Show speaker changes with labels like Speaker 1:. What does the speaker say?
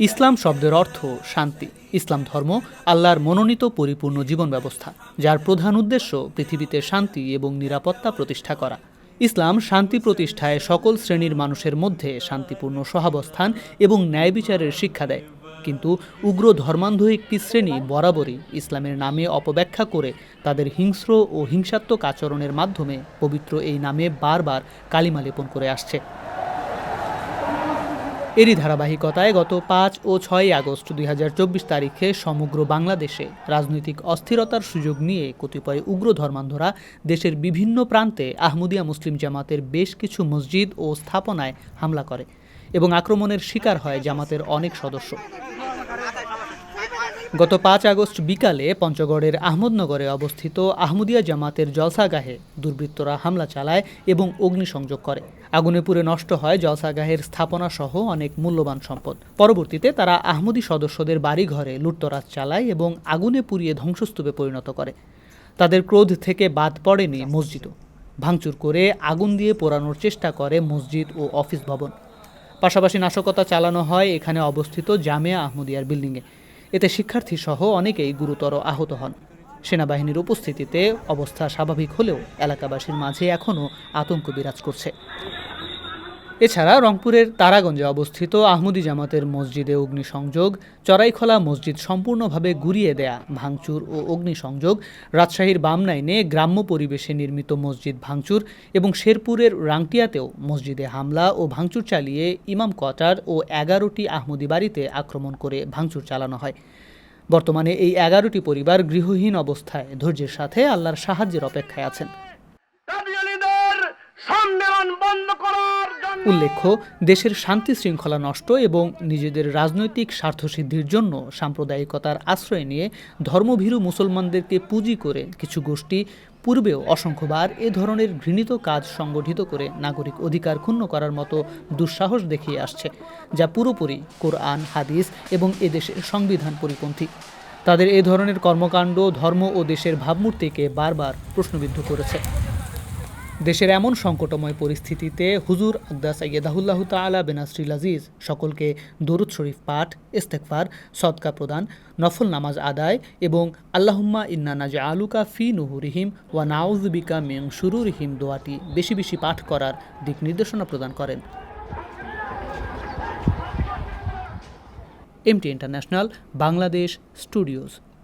Speaker 1: ইসলাম শব্দের অর্থ শান্তি। ইসলাম ধর্ম আল্লাহর মনোনীত পরিপূর্ণ জীবন ব্যবস্থা, যার প্রধান উদ্দেশ্য পৃথিবীতে শান্তি এবং নিরাপত্তা প্রতিষ্ঠা করা। ইসলাম শান্তি প্রতিষ্ঠায় সকল শ্রেণির মানুষের মধ্যে শান্তিপূর্ণ সহাবস্থান এবং ন্যায় বিচারের শিক্ষা দেয়। কিন্তু উগ্র ধর্মান্ধ একটি শ্রেণি বরাবরই ইসলামের নামে অপব্যাখ্যা করে তাদের হিংস্র ও হিংসাত্মক আচরণের মাধ্যমে পবিত্র এই নামে বারবার কালিমা লেপন করে আসছে। এরই ধারাবাহিকতায় গত পাঁচ ও ছয় আগস্ট দুই হাজার চব্বিশ তারিখে সমগ্র বাংলাদেশে রাজনৈতিক অস্থিরতার সুযোগ নিয়ে কতিপয় উগ্র ধর্মান্ধরা দেশের বিভিন্ন প্রান্তে আহমদিয়া মুসলিম জামাতের বেশ কিছু মসজিদ ও স্থাপনায় হামলা করে। এবং আক্রমণের শিকার হয় জামাতের অনেক সদস্য। গত পাঁচ আগস্ট বিকালে পঞ্চগড়ের আহমদনগরে অবস্থিত আহমদিয়া জামাতের জলসাগাহে দুর্বৃত্তরা হামলা চালায় এবং অগ্নিসংযোগ করে। আগুনে পুড়ে নষ্ট হয় জলসাগাহের স্থাপনা সহ অনেক মূল্যবান সম্পদ। পরবর্তীতে তারা আহমদি সদস্যদের বাড়িঘরে লুটতরাজ চালায় এবং আগুনে পুড়িয়ে ধ্বংসস্তূপে পরিণত করে। তাদের ক্রোধ থেকে বাদ পড়েনি মসজিদও। ভাঙচুর করে আগুন দিয়ে পোড়ানোর চেষ্টা করে মসজিদ ও অফিস ভবন। পাশাপাশি নাশকতা চালানো হয় এখানে অবস্থিত জামিয়া আহমদিয়ার বিল্ডিংয়ে। এতে শিক্ষার্থী সহ অনেকেই গুরুতর আহত হন। সেনাবাহিনীর উপস্থিতিতে অবস্থা স্বাভাবিক হলেও এলাকাবাসীর মাঝে এখনও আতঙ্ক বিরাজ করছে। এছাড়া রংপুরের তারাগঞ্জে অবস্থিত আহমদি জামাতের মসজিদে অগ্নিসংযোগ, চড়াইখোলা মসজিদ সম্পূর্ণভাবে গুরিয়ে দেয়া, ভাঙচুর ও অগ্নিসংযোগ, রাজশাহীর বামনাইনে গ্রাম্য পরিবেশে নির্মিত মসজিদ ভাঙচুর এবং শেরপুরের রাংটিয়াতেও মসজিদে হামলা ও ভাঙচুর চালিয়ে ইমাম কোয়ার্টার ও এগারোটি আহমদি বাড়িতে আক্রমণ করে ভাঙচুর চালানো হয়। বর্তমানে এই এগারোটি পরিবার গৃহহীন অবস্থায় ধৈর্যের সাথে আল্লাহর সাহায্যের অপেক্ষায় আছেন
Speaker 2: কাদিয়ানিদের সম্মেলন বন্ধ করার জন্য
Speaker 1: উল্লেখ্য, দেশের শান্তি শৃঙ্খলা নষ্ট এবং নিজেদের রাজনৈতিক স্বার্থসিদ্ধির জন্য সাম্প্রদায়িকতার আশ্রয় নিয়ে ধর্মভীরু মুসলমানদেরকে পুঁজি করে কিছু গোষ্ঠী, পূর্বেও অসংখ্যবার এ ধরনের ঘৃণিত কাজ সংগঠিত করে নাগরিক অধিকার ক্ষুণ্ণ করার মতো দুঃসাহস দেখিয়ে আসছে, যা পুরোপুরি কোরআন, হাদিস এবং এদেশের সংবিধান পরিপন্থী। তাদের এ ধরনের কর্মকাণ্ড ধর্ম ও দেশের ভাবমূর্তিকে বারবার প্রশ্নবিদ্ধ করেছে। দেশের এমন সংকটময় পরিস্থিতিতে হুজুর আকদাস সৈয়দাহুল্লাহ তালা বেনাসরিল আজিজ সকলকে দরুদ শরীফ পাঠ ইস্তেকফার সদকা প্রদান, নফল নামাজ আদায় এবং আল্লাহুম্মা ইন্না নাজা আলুকা ফি নুহুরিহিম ওয়া নাউজবিকা মিং শুরুরিহিম দোয়াটি বেশি বেশি পাঠ করার দিক নির্দেশনা প্রদান করেন। MT international, Bangladesh studios.